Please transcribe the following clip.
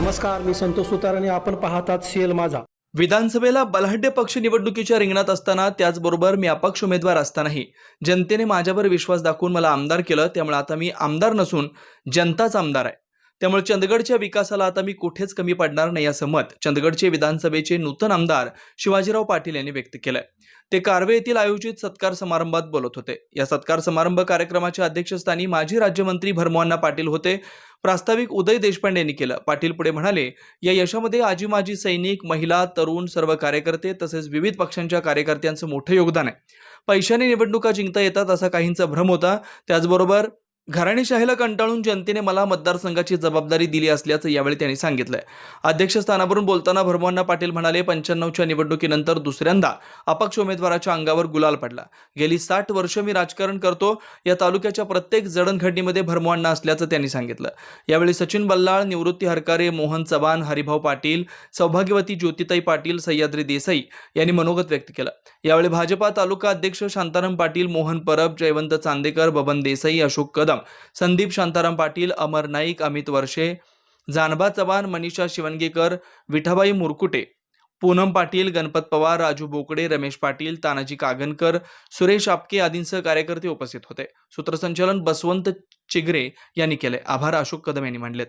नमस्कार मी संतोष सुतार आणि आपण पाहतात सीएल माझा. विधानसभेला बलाढ्य पक्ष निवडणुकीच्या रिंगणात असताना त्याचबरोबर मी अपक्ष उमेदवार असतानाही जनतेने माझ्यावर विश्वास दाखवून मला आमदार केलं त्यामुळे आता मी आमदार नसून जनताच आमदार आहे. त्यामुळे चंदगडच्या विकासाला आता मी कुठेच कमी पडणार नाही असं मत चंदगडचे विधानसभेचे नूतन आमदार शिवाजीराव पाटील यांनी व्यक्त केलंय. ते कारवे येथील आयोजित सत्कार समारंभात बोलत होते. या सत्कार समारंभ कार्यक्रमाच्या अध्यक्षस्थानी माजी राज्यमंत्री भरमोहन्ना पाटील होते. प्रास्ताविक उदय देशपांडे यांनी केलं. पाटील पुढे म्हणाले या यशामध्ये आजी माजी सैनिक महिला तरुण सर्व कार्यकर्ते तसेच विविध पक्षांच्या कार्यकर्त्यांचं मोठं योगदान आहे. पैशाने निवडणुका जिंकता येतात असा काहींचा भ्रम होता. त्याचबरोबर घराणेशाहीला कंटाळून जनतेने मला मतदारसंघाची जबाबदारी दिली असल्याचं यावेळी त्यांनी सांगितलंय. अध्यक्षस्थानावरून बोलताना भरमोहन्ना पाटील म्हणाले पंच्याण्णवच्या निवडणुकीनंतर दुसऱ्यांदा अपक्ष उमेदवाराच्या अंगावर गुलाल पडला. गेली साठ वर्ष मी राजकारण करतो या तालुक्याच्या प्रत्येक जडणघडणीमध्ये भरमोहन्ना असल्याचं त्यांनी सांगितलं. यावेळी सचिन बल्लाळ निवृत्ती हरकारे मोहन चव्हाण हरिभाऊ पाटील सौभाग्यवती ज्योतिताई पाटील सह्याद्री देसाई यांनी मनोगत व्यक्त केलं. यावेळी भाजपा तालुका अध्यक्ष शांताराम पाटील मोहन परब जयवंत चांदेकर बबन देसाई अशोक कदम संदीप शांताराम पाटील अमर नाईक अमित वर्षे जानबा चव्हाण मनीषा शिवणगेकर विठाबाई मुरकुटे पूनम पाटील गणपत पवार राजू बोकडे रमेश पाटील तानाजी कागनकर सुरेश आपके आदींसह कार्यकर्ते उपस्थित होते. सूत्रसंचालन बसवंत चिगरे यांनी केले. आभार अशोक कदम यांनी मांडलेत.